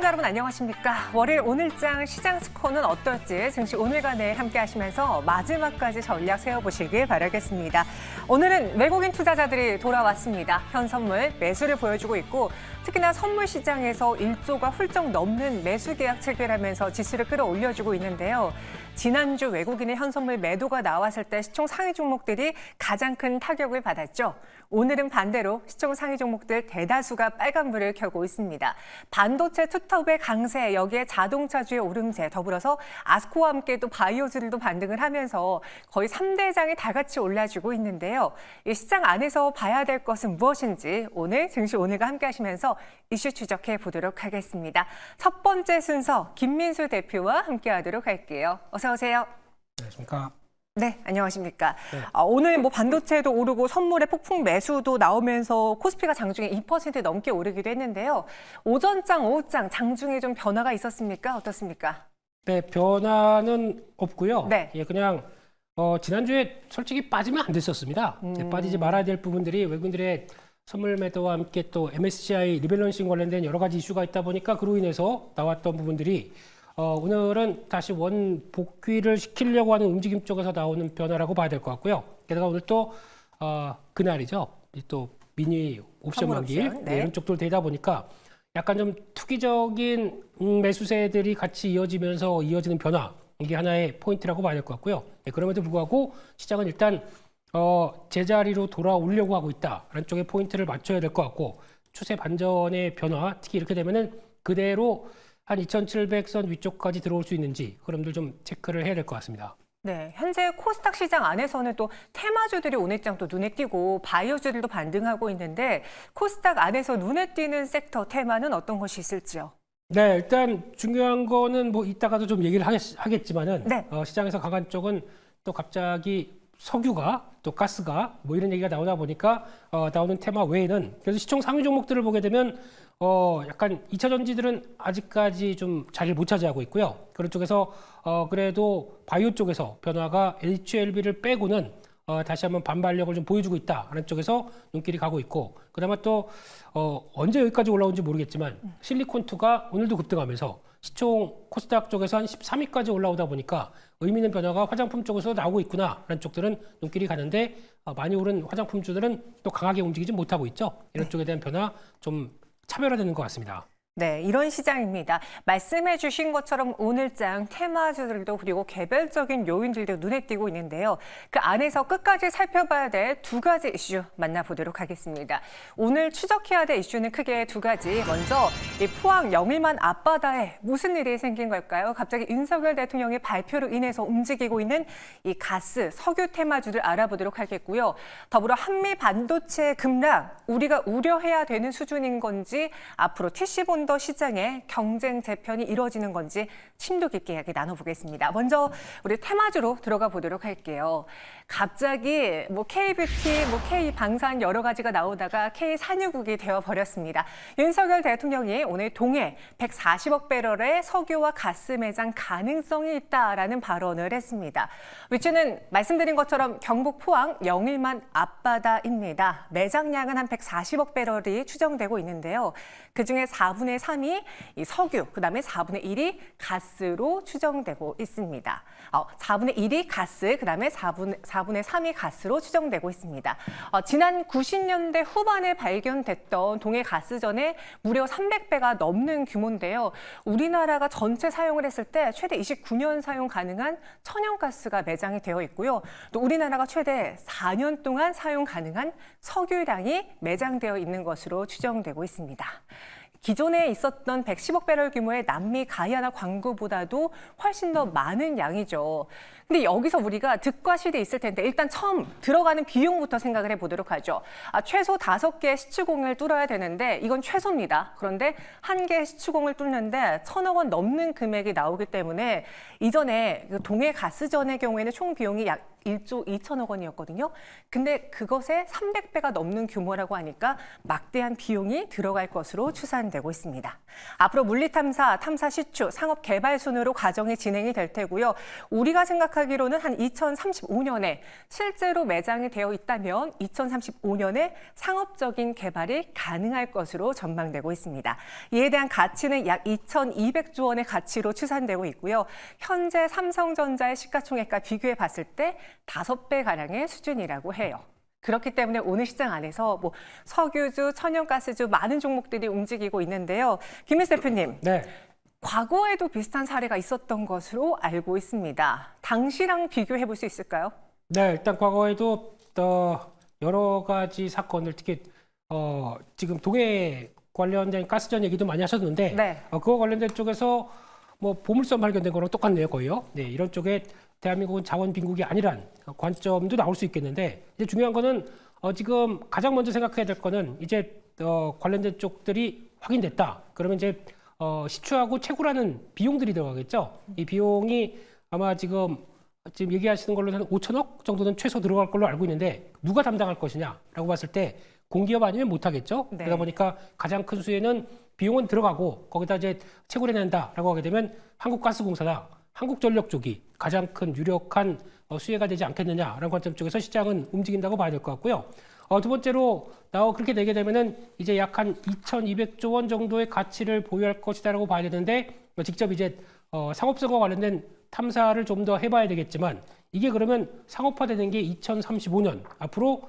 시청자 여러분 안녕하십니까? 월요일 오늘장 시장 스코어는 어떨지 증시 오늘과 내일 함께 하시면서 마지막까지 전략 세워보시길 바라겠습니다. 오늘은 외국인 투자자들이 돌아왔습니다. 현 선물 매수를 보여주고 있고 특히나 선물 시장에서 1조가 훌쩍 넘는 매수 계약 체결하면서 지수를 끌어올려주고 있는데요. 지난주 외국인의 현선물 매도가 나왔을 때 시총 상위 종목들이 가장 큰 타격을 받았죠. 오늘은 반대로 시총 상위 종목들 대다수가 빨간불을 켜고 있습니다. 반도체 투톱의 강세, 여기에 자동차주의 오름세, 더불어서 아스코와 함께 또 바이오주들도 반등을 하면서 거의 3대장이 다 같이 올라주고 있는데요. 이 시장 안에서 봐야 될 것은 무엇인지 오늘 증시 오늘과 함께 하시면서 이슈 추적해 보도록 하겠습니다. 첫 번째 순서 김민수 대표와 함께 하도록 할게요. 어서 오세요. 안녕하십니까. 네, 안녕하십니까. 네. 아, 오늘 뭐 반도체도 오르고 선물의 폭풍 매수도 나오면서 코스피가 장중에 2% 넘게 오르기도 했는데요. 오전장, 오후장 장중에 좀 변화가 있었습니까? 어떻습니까? 네, 변화는 없고요. 네. 예, 그냥 어, 지난주에 솔직히 빠지면 안 됐었습니다. 음. 네, 빠지지 말아야 될 부분들이 외국인들의 선물 매도와 함께 또 MSCI 리밸런싱 관련된 여러 가지 이슈가 있다 보니까 그로 인해서 나왔던 부분들이 어, 오늘은 다시 원 복귀를 시키려고 하는 움직임 쪽에서 나오는 변화라고 봐야 될 것 같고요. 게다가 오늘 또 어, 그날이죠. 이또 미니 옵션 만기 옵션, 네. 네, 이런 쪽들 되다 보니까 약간 좀 투기적인 음, 매수세들이 같이 이어지면서 이어지는 변화 이게 하나의 포인트라고 봐야 될 것 같고요. 네, 그럼에도 불구하고 시장은 일단 어, 제자리로 돌아오려고 하고 있다라는 쪽에 포인트를 맞춰야 될 것 같고 추세 반전의 변화 특히 이렇게 되면은 그대로 한 2,700선 위쪽까지 들어올 수 있는지 흐름들 좀 체크를 해야 될 것 같습니다. 네, 현재 코스닥 시장 안에서는 또 테마주들이 오늘장 또 눈에 띄고 바이오주들도 반등하고 있는데 코스닥 안에서 눈에 띄는 섹터 테마는 어떤 것이 있을지요? 네, 일단 중요한 거는 뭐 이따가도 좀 얘기를 하겠, 지만은 네. 어, 시장에서 강한 쪽은 또 갑자기 석유가 또 가스가 뭐 이런 얘기가 나오다 보니까 어, 나오는 테마 외에는 그래서 시총 상위 종목들을 보게 되면 어, 약간 2차 전지들은 아직까지 좀 자리를 못 차지하고 있고요. 그런 쪽에서 어, 그래도 바이오 쪽에서 변화가 HLB를 빼고는 어, 다시 한번 반발력을 좀 보여주고 있다라는 쪽에서 눈길이 가고 있고 그다음에 또 어, 언제 여기까지 올라온지 모르겠지만 실리콘2가 오늘도 급등하면서 시총 코스닥 쪽에서 한 13위까지 올라오다 보니까 의미 있는 변화가 화장품 쪽에서 나오고 있구나라는 쪽들은 눈길이 가는데 어, 많이 오른 화장품주들은 또 강하게 움직이지 못하고 있죠. 이런 쪽에 대한 변화 좀 차별화되는 것 같습니다. 네, 이런 시장입니다. 말씀해 주신 것처럼 오늘장 테마주들도 그리고 개별적인 요인들도 눈에 띄고 있는데요. 그 안에서 끝까지 살펴봐야 될 두 가지 이슈 만나보도록 하겠습니다. 오늘 추적해야 될 이슈는 크게 두 가지. 먼저 이 포항 영일만 앞바다에 무슨 일이 생긴 걸까요? 갑자기 윤석열 대통령의 발표로 인해서 움직이고 있는 이 가스, 석유 테마주들 알아보도록 하겠고요. 더불어 한미 반도체 급락, 우리가 우려해야 되는 수준인 건지 앞으로 TC 본더 시장에 경쟁 재편이 이루어지는 건지 심도 깊게 이야기 나눠보겠습니다. 먼저 우리 테마주로 들어가 보도록 할게요. 갑자기 뭐 K뷰티, 뭐 K방산 여러 가지가 나오다가 K산유국이 되어 버렸습니다. 윤석열 대통령이 오늘 동해 140억 배럴의 석유와 가스 매장 가능성이 있다라는 발언을 했습니다. 위치는 말씀드린 것처럼 경북 포항 영일만 앞바다입니다. 매장량은 한 140억 배럴이 추정되고 있는데요. 그중에 4분의 3이 이 석유, 그다음에 4분의 1이 가스로 추정되고 있습니다. 어, 4분의 1이 가스, 그다음에 4분, 4분의 3이 가스로 추정되고 있습니다. 어, 지난 90년대 후반에 발견됐던 동해 가스전에 무려 300배가 넘는 규모인데요. 우리나라가 전체 사용을 했을 때 최대 29년 사용 가능한 천연가스가 매장이 되어 있고요. 또 우리나라가 최대 4년 동안 사용 가능한 석유량이 매장되어 있는 것으로 추정되고 있습니다. 기존에 있었던 110억 배럴 규모의 남미 가이아나 광구보다도 훨씬 더 많은 양이죠. 근데 여기서 우리가 득과 실이 있을 텐데 일단 처음 들어가는 비용부터 생각을 해보도록 하죠. 아, 최소 다섯 개의 시추공을 뚫어야 되는데 이건 최소입니다. 그런데 한 개의 시추공을 뚫는데 천억 원 넘는 금액이 나오기 때문에 이전에 그 동해 가스전의 경우에는 총 비용이 약 1조 2천억 원이었거든요. 근데 그것의 300배가 넘는 규모라고 하니까 막대한 비용이 들어갈 것으로 추산되고 있습니다. 앞으로 물리탐사, 탐사 시추, 상업 개발 순으로 과정이 진행이 될 테고요. 우리가 생각하기로는 한 2035년에 실제로 매장이 되어 있다면 2035년에 상업적인 개발이 가능할 것으로 전망되고 있습니다. 이에 대한 가치는 약 2,200조 원의 가치로 추산되고 있고요. 현재 삼성전자의 시가총액과 비교해 봤을 때 다섯 배 가량의 수준이라고 해요. 그렇기 때문에 오늘 시장 안에서 뭐 석유주, 천연가스주 많은 종목들이 움직이고 있는데요. 김민수 대표님, 네. 과거에도 비슷한 사례가 있었던 것으로 알고 있습니다. 당시랑 비교해 볼 수 있을까요? 네, 일단 과거에도 어, 여러 가지 사건들 특히 어, 지금 동해 관련된 가스전 얘기도 많이 하셨는데 네. 어, 그거 관련된 쪽에서 뭐 보물섬 발견된 거랑 똑같네요, 거의요. 네, 이런 쪽에 대한민국은 자원 빈국이 아니란 관점도 나올 수 있겠는데 이제 중요한 거는 어, 지금 가장 먼저 생각해야 될 거는 이제 어, 관련된 쪽들이 확인됐다. 그러면 이제 어, 시추하고 채굴하는 비용들이 들어가겠죠. 이 비용이 아마 지금 지금 얘기하시는 걸로는 한 5천억 정도는 최소 들어갈 걸로 알고 있는데 누가 담당할 것이냐라고 봤을 때 공기업 아니면 못 하겠죠. 네. 그러다 보니까 가장 큰 수혜는 비용은 들어가고 거기다 이제 채굴해낸다라고 하게 되면 한국가스공사나 한국전력 쪽이 가장 큰 유력한 어, 수혜가 되지 않겠느냐라는 관점 쪽에서 시장은 움직인다고 봐야 될 것 같고요. 어, 두 번째로 나 그렇게 되게 되면은 이제 약 한 2,200조 원 정도의 가치를 보유할 것이다라고 봐야 되는데 어, 직접 이제 어, 상업성과 관련된 탐사를 좀 더 해봐야 되겠지만 이게 그러면 상업화되는 게 2035년 앞으로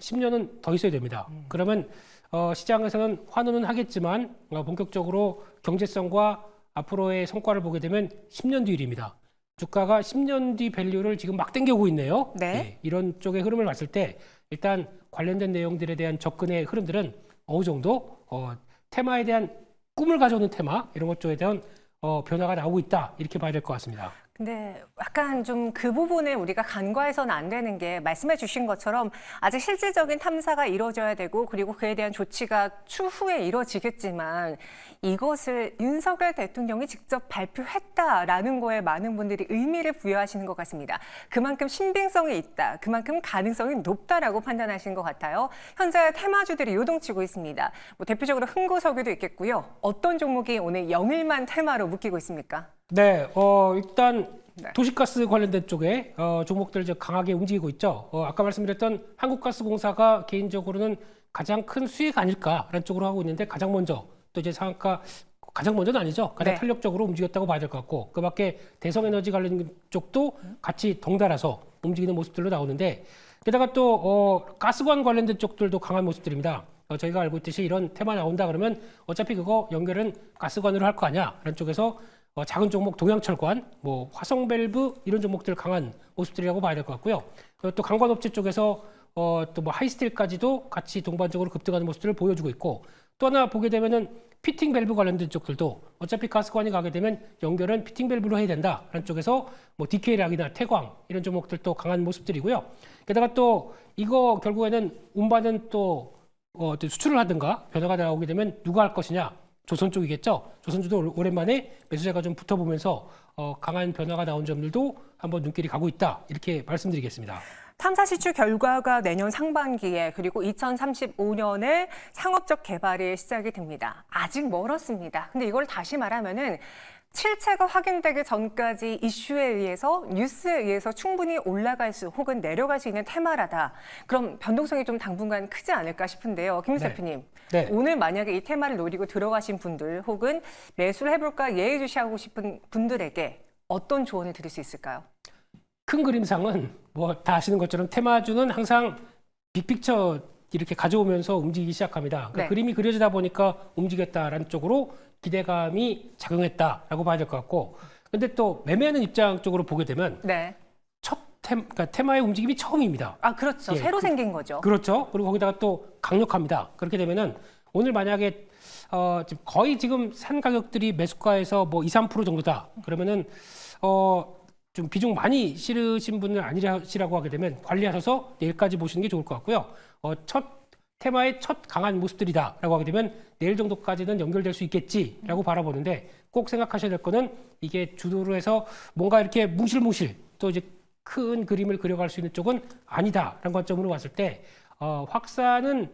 10년은 더 있어야 됩니다. 그러면 어, 시장에서는 환호는 하겠지만 어, 본격적으로 경제성과 앞으로의 성과를 보게 되면 10년 뒤 일입니다. 주가가 10년 뒤 밸류를 지금 막 땡겨오고 있네요. 네. 이런 쪽의 흐름을 봤을 때 일단 관련된 내용들에 대한 접근의 흐름들은 어느 정도 어, 테마에 대한 꿈을 가져오는 테마 이런 것 쪽에 대한 어, 변화가 나오고 있다 이렇게 봐야 될 것 같습니다. 근데 약간 좀 그 부분에 우리가 간과해서는 안 되는 게 말씀해 주신 것처럼 아직 실질적인 탐사가 이루어져야 되고 그리고 그에 대한 조치가 추후에 이루어지겠지만 이것을 윤석열 대통령이 직접 발표했다라는 거에 많은 분들이 의미를 부여하시는 것 같습니다. 그만큼 신빙성이 있다. 그만큼 가능성이 높다라고 판단하신 것 같아요. 현재 테마주들이 요동치고 있습니다. 뭐 대표적으로 흥고석유도 있겠고요. 어떤 종목이 오늘 영일만 테마로 묶이고 있습니까? 네, 어, 일단 네. 도시가스 관련된 쪽에 어, 종목들 이제 강하게 움직이고 있죠. 어, 아까 말씀드렸던 한국가스공사가 개인적으로는 가장 큰 수혜가 아닐까라는 쪽으로 하고 있는데 가장 먼저 또 이제 상한가 가장 먼저는 아니죠. 가장 네. 탄력적으로 움직였다고 봐야 될 것 같고 그 밖에 대성에너지 관련 쪽도 같이 덩달아서 움직이는 모습들로 나오는데 게다가 또 어, 가스관 관련된 쪽들도 강한 모습들입니다. 어, 저희가 알고 있듯이 이런 테마 나온다 그러면 어차피 그거 연결은 가스관으로 할 거 아니야 라는 쪽에서 어, 작은 종목 동양철관, 뭐 화성밸브 이런 종목들 강한 모습들이라고 봐야 될 것 같고요. 어, 또 강관업체 쪽에서 어, 또 뭐 하이스틸까지도 같이 동반적으로 급등하는 모습들을 보여주고 있고 또 하나 보게 되면은 피팅 밸브 관련된 쪽들도 어차피 가스관이 가게 되면 연결은 피팅 밸브로 해야 된다라는 쪽에서 뭐 DK락이나 태광 이런 종목들도 강한 모습들이고요. 게다가 또 이거 결국에는 운반은 또 어, 또 수출을 하든가 변화가 나오게 되면 누가 할 것이냐 조선 쪽이겠죠. 조선주도 올- 오랜만에 매수세가 좀 붙어보면서 어, 강한 변화가 나온 점들도 한번 눈길이 가고 있다 이렇게 말씀드리겠습니다. 탐사 시추 결과가 내년 상반기에 그리고 2035년에 상업적 개발이 시작이 됩니다. 아직 멀었습니다. 근데 이걸 다시 말하면은 실체가 확인되기 전까지 이슈에 의해서 뉴스에 의해서 충분히 올라갈 수 혹은 내려갈 수 있는 테마라다. 그럼 변동성이 좀 당분간 크지 않을까 싶은데요. 김 네. 대표님. 네. 오늘 만약에 이 테마를 노리고 들어가신 분들 혹은 매수를 해볼까 예의주시하고 싶은 분들에게 어떤 조언을 드릴 수 있을까요? 큰 그림상은 뭐 다 아시는 것처럼 테마주는 항상 빅픽처 이렇게 가져오면서 움직이기 시작합니다. 그 네. 그림이 그려지다 보니까 움직였다라는 쪽으로 기대감이 작용했다라고 봐야 될 것 같고 근데 또 매매하는 입장 쪽으로 보게 되면 네. 첫 테, 그러니까 테마의 움직임이 처음입니다. 아, 그렇죠. 예, 새로 그- 생긴 거죠. 그렇죠. 그리고 거기다가 또 강력합니다. 그렇게 되면은 오늘 만약에 어, 지금 거의 지금 산 가격들이 매수가에서 뭐 2, 3% 정도다. 그러면은 어, 좀 비중 많이 실으신 분은 아니시라고 하게 되면 관리하셔서 내일까지 보시는 게 좋을 것 같고요. 어, 첫 테마의 첫 강한 모습들이다라고 하게 되면 내일 정도까지는 연결될 수 있겠지라고 바라보는데 꼭 생각하셔야 될 거는 이게 주도로 해서 뭔가 이렇게 무실무실 또 이제 큰 그림을 그려갈 수 있는 쪽은 아니다라는 관점으로 봤을 때 어, 확산은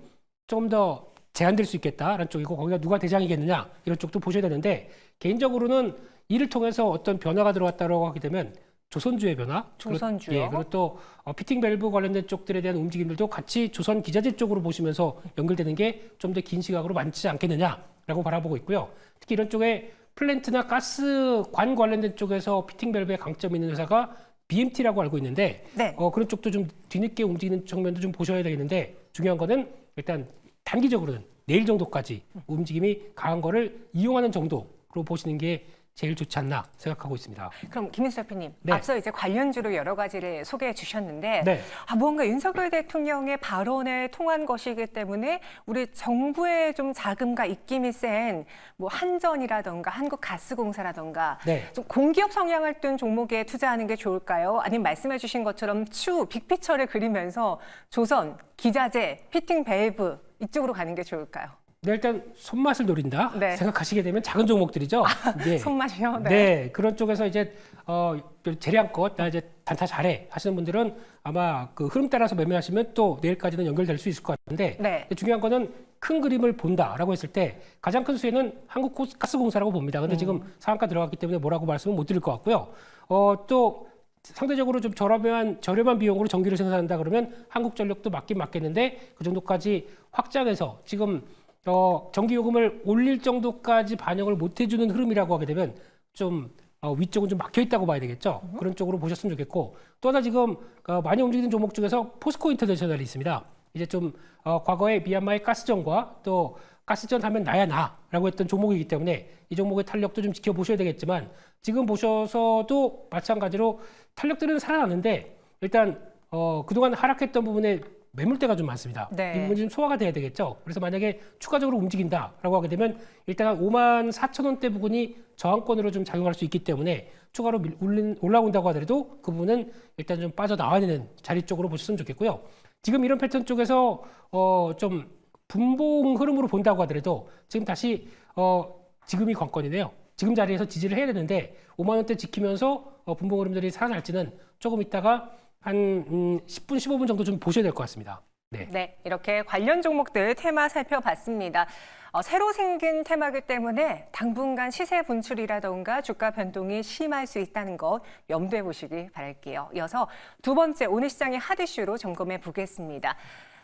좀 더 제한될 수 있겠다라는 쪽이고 거기가 누가 대장이겠느냐 이런 쪽도 보셔야 되는데 개인적으로는 이를 통해서 어떤 변화가 들어왔다고 하게 되면 조선주의 변화, 조선주요? 예, 그리고 또 어, 피팅 밸브 관련된 쪽들에 대한 움직임들도 같이 조선 기자재 쪽으로 보시면서 연결되는 게 좀 더 긴 시각으로 많지 않겠느냐라고 바라보고 있고요. 특히 이런 쪽에 플랜트나 가스관 관련된 쪽에서 피팅 밸브에 강점이 있는 회사가 BMT라고 알고 있는데 네. 어, 그런 쪽도 좀 뒤늦게 움직이는 측면도 좀 보셔야 되겠는데 중요한 거는 일단 단기적으로는 내일 정도까지 움직임이 강한 거를 이용하는 정도로 보시는 게 제일 좋지 않나 생각하고 있습니다. 그럼 김민수 대표님, 네. 앞서 이제 관련주로 여러 가지를 소개해 주셨는데 네. 아, 뭔가 윤석열 대통령의 발언에 통한 것이기 때문에 우리 정부의 좀 자금과 입김이 센 뭐 한전이라던가 한국가스공사라던가 네. 좀 공기업 성향을 둔 종목에 투자하는 게 좋을까요? 아니면 말씀해 주신 것처럼 추 빅피처를 그리면서 조선, 기자재, 피팅 밸브 이쪽으로 가는 게 좋을까요? 네, 일단 손맛을 노린다 네. 생각하시게 되면 작은 종목들이죠. 네. 손맛이요? 네. 그런 쪽에서 이제 어 재량껏 나 이제 단타 잘해 하시는 분들은 아마 그 흐름 따라서 매매하시면 또 내일까지는 연결될 수 있을 것 같은데 네. 중요한 거는 큰 그림을 본다라고 했을 때 가장 큰 수혜는 한국가스공사라고 봅니다. 근데 지금 상한가 들어갔기 때문에 뭐라고 말씀은 못 드릴 것 같고요. 어 또 상대적으로 좀 저렴한 저렴한 비용으로 전기를 생산한다 그러면 한국전력도 맞긴 맞겠는데 그 정도까지 확장해서 지금 어, 전기 요금을 올릴 정도까지 반영을 못 해주는 흐름이라고 하게 되면 좀 어, 위쪽은 좀 막혀 있다고 봐야 되겠죠. 그런 쪽으로 보셨으면 좋겠고 또 하나 지금 어, 많이 움직이는 종목 중에서 포스코 인터내셔널이 있습니다. 이제 좀 어, 과거에 미얀마의 가스전과 또 가스전 하면 나야 나라고 했던 종목이기 때문에 이 종목의 탄력도 좀 지켜보셔야 되겠지만 지금 보셔서도 마찬가지로 탄력들은 살아나는데 일단 어, 그동안 하락했던 부분에 매물대가 좀 많습니다. 네. 이 부분이 좀 소화가 돼야 되겠죠. 그래서 만약에 추가적으로 움직인다라고 하게 되면 일단 한 5만 4천 원대 부분이 저항권으로 좀 작용할 수 있기 때문에 추가로 밀- 올린- 올라온다고 하더라도 그 부분은 일단 좀 빠져나와야 되는 자리 쪽으로 보셨으면 좋겠고요. 지금 이런 패턴 쪽에서 어, 좀 분봉 흐름으로 본다고 하더라도 지금 다시 어, 지금이 관건이네요. 지금 자리에서 지지를 해야 되는데 5만 원대 지키면서 어, 분봉 흐름들이 살아날지는 조금 있다가 한 음, 10분, 15분 정도 좀 보셔야 될 것 같습니다. 네. 네, 이렇게 관련 종목들 테마 살펴봤습니다. 어, 새로 생긴 테마기 때문에 당분간 시세 분출이라던가 주가 변동이 심할 수 있다는 것 염두에 보시기 바랄게요. 이어서 두 번째 오늘 시장의 핫 이슈로 점검해 보겠습니다.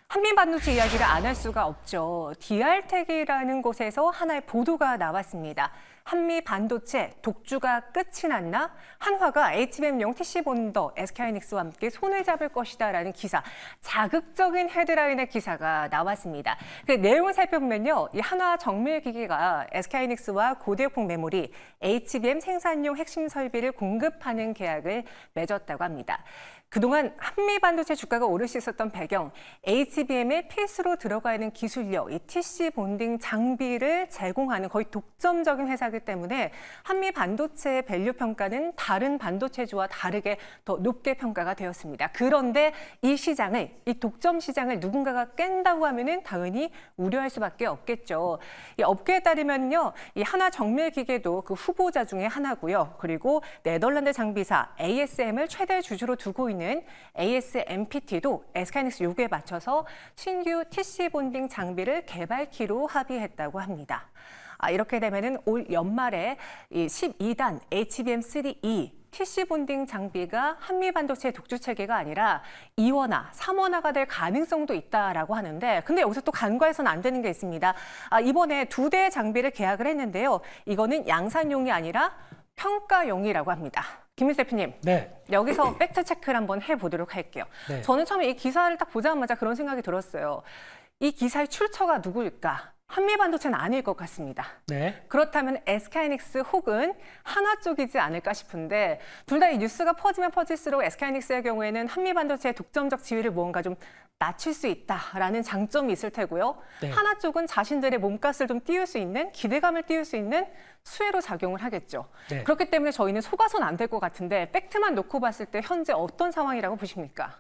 한미 반도체 이야기를 안 할 수가 없죠. DR텍이라는 곳에서 하나의 보도가 나왔습니다. 한미 반도체 독주가 끝이 났나? 한화가 HBM용 TC 본더 SK하이닉스와 함께 손을 잡을 것이다라는 기사, 자극적인 헤드라인의 기사가 나왔습니다. 그 내용을 살펴보면요, 이 한화 정밀 기기가 SK하이닉스와 고대역폭 메모리 HBM 생산용 핵심 설비를 공급하는 계약을 맺었다고 합니다. 그동안 한미 반도체 주가가 오를 수 있었던 배경, HBM의 필수로 들어가 있는 기술력, 이 TC 본딩 장비를 제공하는 거의 독점적인 회사 이기 때문에 한미 반도체의 밸류 평가는 다른 반도체주와 다르게 더 높게 평가가 되었습니다. 그런데 이 시장을, 이 독점 시장을 누군가가 깬다고 하면은 당연히 우려할 수밖에 없겠죠. 이 업계에 따르면요, 이 하나 정밀 기계도 그 후보자 중에 하나고요. 그리고 네덜란드 장비사 ASM을 최대 주주로 두고 있는 ASMPT도 SK하이닉스 요구에 맞춰서 신규 TC 본딩 장비를 개발키로 합의했다고 합니다. 아, 이렇게 되면은 올 연말에 이 12단 HBM3E TC 본딩 장비가 한미 반도체 독주 체계가 아니라 2원화, 3원화가 될 가능성도 있다라고 하는데 근데 여기서 또 간과해서는 안 되는 게 있습니다. 아, 이번에 두 대의 장비를 계약을 했는데요. 이거는 양산용이 아니라 평가용이라고 합니다. 김민 대표님, 네. 여기서 팩트 체크를 한번 해보도록 할게요. 네. 저는 처음에 이 기사를 딱 보자마자 그런 생각이 들었어요. 이 기사의 출처가 누구일까? 한미 반도체는 아닐 것 같습니다. 네. 그렇다면 SK하이닉스 혹은 하나 쪽이지 않을까 싶은데 둘 다 이 뉴스가 퍼지면 퍼질수록 SK하이닉스의 경우에는 한미 반도체의 독점적 지위를 무언가 좀 낮출 수 있다라는 장점이 있을 테고요. 네. 하나 쪽은 자신들의 몸값을 좀 띄울 수 있는 기대감을 띄울 수 있는 수혜로 작용을 하겠죠. 네. 그렇기 때문에 저희는 속아선 안 될 것 같은데 팩트만 놓고 봤을 때 현재 어떤 상황이라고 보십니까?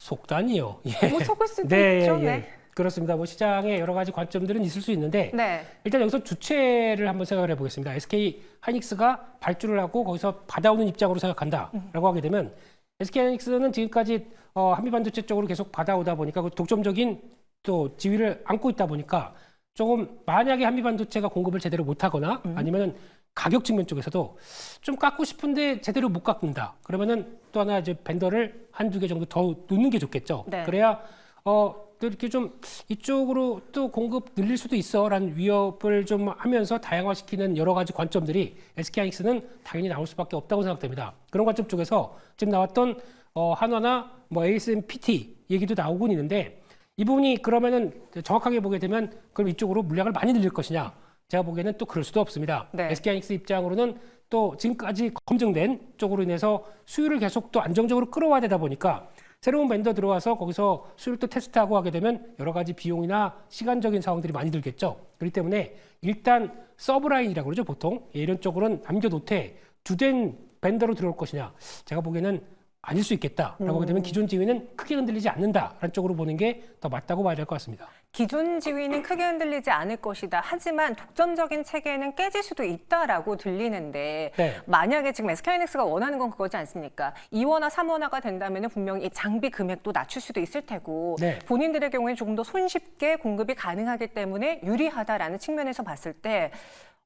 속단이요. 예. 뭐 속을 수도 네, 있죠. 예, 네. 예. 그렇습니다. 뭐 시장에 여러 가지 관점들은 있을 수 있는데 네. 일단 여기서 주체를 한번 생각을 해보겠습니다. SK 하이닉스가 발주를 하고 거기서 받아오는 입장으로 생각한다라고 하게 되면 SK하이닉스는 지금까지 어, 한미반도체 쪽으로 계속 받아오다 보니까 그 독점적인 또 지위를 안고 있다 보니까 조금 만약에 한미반도체가 공급을 제대로 못하거나 아니면은 가격 측면 쪽에서도 좀 깎고 싶은데 제대로 못 깎는다. 그러면은 또 하나 이제 벤더를 한두 개 정도 더 놓는 게 좋겠죠. 네. 그래야 어, 또 이렇게 좀 이쪽으로 또 공급 늘릴 수도 있어라는 위협을 좀 하면서 다양화시키는 여러 가지 관점들이 SK하이닉스는 당연히 나올 수밖에 없다고 생각됩니다. 그런 관점 쪽에서 지금 나왔던 어, 한화나 뭐 ASMPT 얘기도 나오곤 있는데 이 부분이 그러면은 정확하게 보게 되면 그럼 이쪽으로 물량을 많이 늘릴 것이냐? 제가 보기에는 또 그럴 수도 없습니다. 네. SK하이닉스 입장으로는 또 지금까지 검증된 쪽으로 인해서 수율을 계속 또 안정적으로 끌어와야 되다 보니까 새로운 벤더 들어와서 거기서 수율 또 테스트하고 하게 되면 여러 가지 비용이나 시간적인 상황들이 많이 들겠죠. 그렇기 때문에 일단 서브라인이라고 그러죠 보통 예, 이런 쪽으로는 남겨놓되 주된 벤더로 들어올 것이냐 제가 보기에는 아닐 수 있겠다라고 하게 되면 기존 지위는 크게 흔들리지 않는다라는 쪽으로 보는 게 더 맞다고 봐야 될 것 같습니다. 기존 지위는 크게 흔들리지 않을 것이다. 하지만 독점적인 체계는 깨질 수도 있다라고 들리는데 네. 만약에 지금 SK하이닉스가 원하는 건 그거지 않습니까? 2원화, 3원화가 된다면 분명히 이 장비 금액도 낮출 수도 있을 테고 네. 본인들의 경우에 조금 더 손쉽게 공급이 가능하기 때문에 유리하다라는 측면에서 봤을 때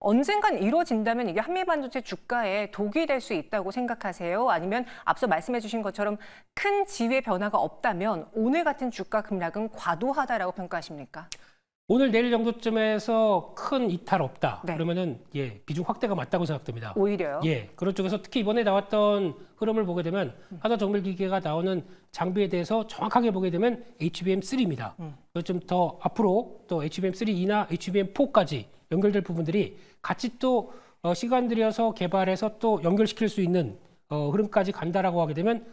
언젠간 이루어진다면 이게 한미 반도체 주가에 독이 될 수 있다고 생각하세요? 아니면 앞서 말씀해 주신 것처럼 큰 지위의 변화가 없다면 오늘 같은 주가 급락은 과도하다라고 평가하십니까? 오늘 내일 정도쯤에서 큰 이탈 없다. 네. 그러면은 예 비중 확대가 맞다고 생각됩니다. 오히려요? 예, 그런 쪽에서 특히 이번에 나왔던 흐름을 보게 되면 하나 정밀 기계가 나오는 장비에 대해서 정확하게 보게 되면 HBM3입니다. 좀더 앞으로 또 HBM3E나 HBM4까지 연결될 부분들이 같이 또 어, 시간 들여서 개발해서 또 연결시킬 수 있는 어, 흐름까지 간다라고 하게 되면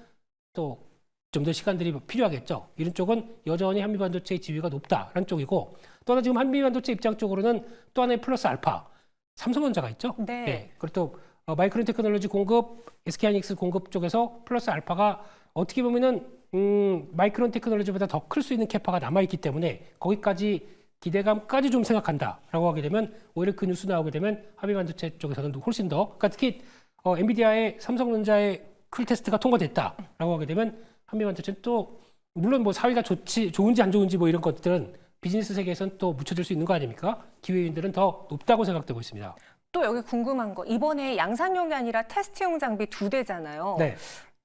또 좀 더 시간들이 필요하겠죠. 이런 쪽은 여전히 한미 반도체의 지위가 높다라는 쪽이고 또 하나 지금 한미 반도체 입장 쪽으로는 또 하나의 플러스 알파 삼성전자가 있죠. 네. 예, 그리고 또 어, 마이크론 테크놀로지 공급, SK하이닉스 공급 쪽에서 플러스 알파가 어떻게 보면은 음, 마이크론 테크놀로지보다 더 클 수 있는 캐파가 남아 있기 때문에 거기까지 기대감까지 좀 생각한다라고 하게 되면 오히려 그 뉴스 나오게 되면 한미반도체 쪽에서는 훨씬 더 그러니까 특히 어, 엔비디아의 삼성전자의 클 테스트가 통과됐다라고 하게 되면 한미 반도체는 또 물론 뭐 사회가 좋지 좋은지 안 좋은지 뭐 이런 것들은 비즈니스 세계에서는 또 묻혀질 수 있는 거 아닙니까? 기회인들은 더 높다고 생각되고 있습니다. 또 여기 궁금한 거 이번에 양산용이 아니라 테스트용 장비 두 대잖아요. 네.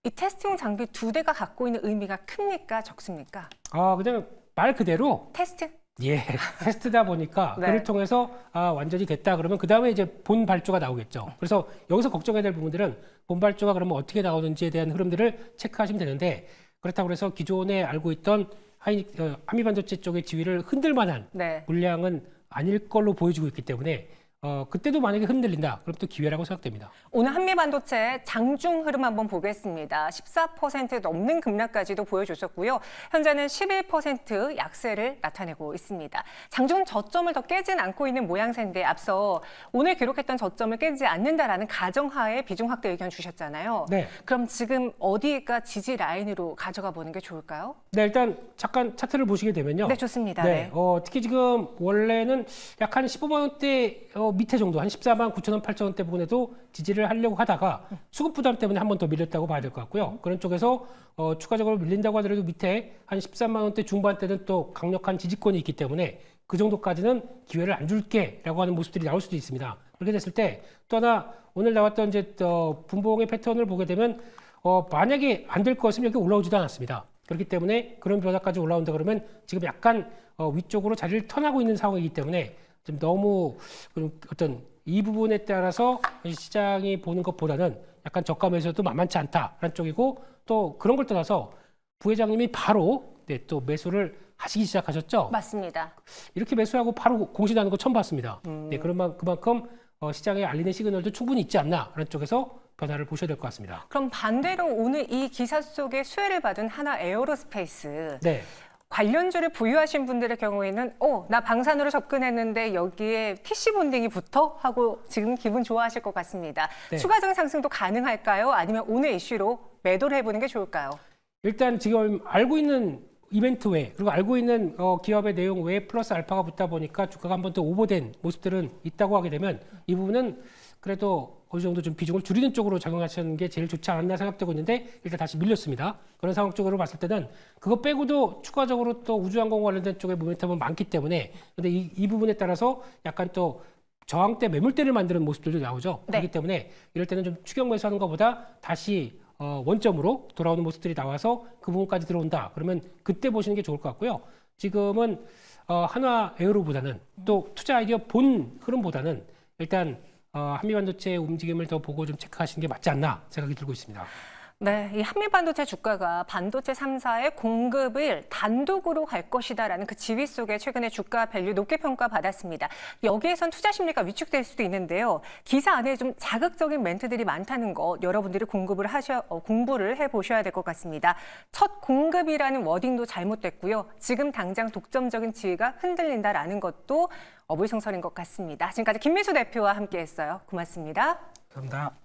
이 테스트용 장비 두 대가 갖고 있는 의미가 큽니까 적습니까? 아, 그냥 말 그대로 테스트? 예 테스트다 보니까 네. 그를 통해서 아 완전히 됐다 그러면 그 다음에 이제 본 발주가 나오겠죠. 그래서 여기서 걱정해야 될 부분들은 본 발주가 그러면 어떻게 나오는지에 대한 흐름들을 체크하시면 되는데 그렇다고 해서 기존에 알고 있던 하이 어, 한미반도체 쪽의 지위를 흔들 만한 네. 물량은 아닐 걸로 보여지고 있기 때문에 어, 그때도 만약에 흔들린다 그럼 또 기회라고 생각됩니다. 오늘 한미 반도체 장중 흐름 한번 보겠습니다. 14% 넘는 급락까지도 보여줬었고요. 현재는 11% 약세를 나타내고 있습니다. 장중 저점을 더 깨진 않고 있는 모양새인데 앞서 오늘 기록했던 저점을 깨지 않는다라는 가정하에 비중 확대 의견 주셨잖아요. 네. 그럼 지금 어디가 지지 라인으로 가져가 보는 게 좋을까요? 네 일단 잠깐 차트를 보시게 되면요. 네, 좋습니다. 네, 네. 어, 특히 지금 원래는 약 한 15만 원대 어, 밑에 정도, 한 14만 9천 원, 8천 원대 부분에도 지지를 하려고 하다가 수급 부담 때문에 한 번 더 밀렸다고 봐야 될 것 같고요. 그런 쪽에서 어, 추가적으로 밀린다고 하더라도 밑에 한 13만 원대 중반대는 또 강력한 지지권이 있기 때문에 그 정도까지는 기회를 안 줄게라고 하는 모습들이 나올 수도 있습니다. 그렇게 됐을 때 또 하나 오늘 나왔던 이제 어, 분봉의 패턴을 보게 되면 어, 만약에 안 될 것이면 여기 올라오지도 않았습니다. 그렇기 때문에 그런 변화까지 올라온다 그러면 지금 약간 어, 위쪽으로 자리를 턴하고 있는 상황이기 때문에 좀 너무 좀 어떤 이 부분에 따라서 시장이 보는 것보다는 약간 저감에서도 만만치 않다라는 쪽이고 또 그런 걸 떠나서 부회장님이 바로 네, 또 매수를 하시기 시작하셨죠. 맞습니다. 이렇게 매수하고 바로 공시하는 거 처음 봤습니다. 네, 그러면 그만큼 어, 시장에 알리는 시그널도 충분히 있지 않나라는 쪽에서 변화를 보셔야 될 것 같습니다. 그럼 반대로 오늘 이 기사 속에 수혜를 받은 하나 에어로스페이스 네. 관련주를 보유하신 분들의 경우에는 어, 나 방산으로 접근했는데 여기에 PC 본딩이 붙어 하고 지금 기분 좋아하실 것 같습니다. 네. 추가적인 상승도 가능할까요? 아니면 오늘 이슈로 매도를 해보는 게 좋을까요? 일단 지금 알고 있는 이벤트 외 그리고 알고 있는 어, 기업의 내용 외에 플러스 알파가 붙다 보니까 주가가 한 번 더 오버된 모습들은 있다고 하게 되면 이 부분은 그래도 어느 정도 좀 비중을 줄이는 쪽으로 작용하시는 게 제일 좋지 않았나 생각되고 있는데 일단 다시 밀렸습니다. 그런 상황 쪽으로 봤을 때는 그거 빼고도 추가적으로 또 우주항공 관련된 쪽에 모멘텀은 많기 때문에 근데 이, 이 부분에 따라서 약간 또 저항대 매물대를 만드는 모습들도 나오죠. 네. 그렇기 때문에 이럴 때는 좀 추격 매수하는 것보다 다시 어, 원점으로 돌아오는 모습들이 나와서 그 부분까지 들어온다. 그러면 그때 보시는 게 좋을 것 같고요. 지금은 어, 한화 에어로보다는 또 투자 아이디어 본 흐름보다는 일단 어, 한미 반도체의 움직임을 더 보고 좀 체크하시는 게 맞지 않나 생각이 들고 있습니다. 네, 이 한미 반도체 주가가 반도체 3사의 공급을 단독으로 갈 것이다라는 그 지위 속에 최근에 주가 밸류 높게 평가받았습니다. 여기에선 투자 심리가 위축될 수도 있는데요. 기사 안에 좀 자극적인 멘트들이 많다는 거 여러분들이 공급을 하셔 어, 공부를 해 보셔야 될 것 같습니다. 첫 공급이라는 워딩도 잘못됐고요. 지금 당장 독점적인 지위가 흔들린다라는 것도 어불성설인 것 같습니다. 지금까지 김민수 대표와 함께했어요. 고맙습니다. 감사합니다.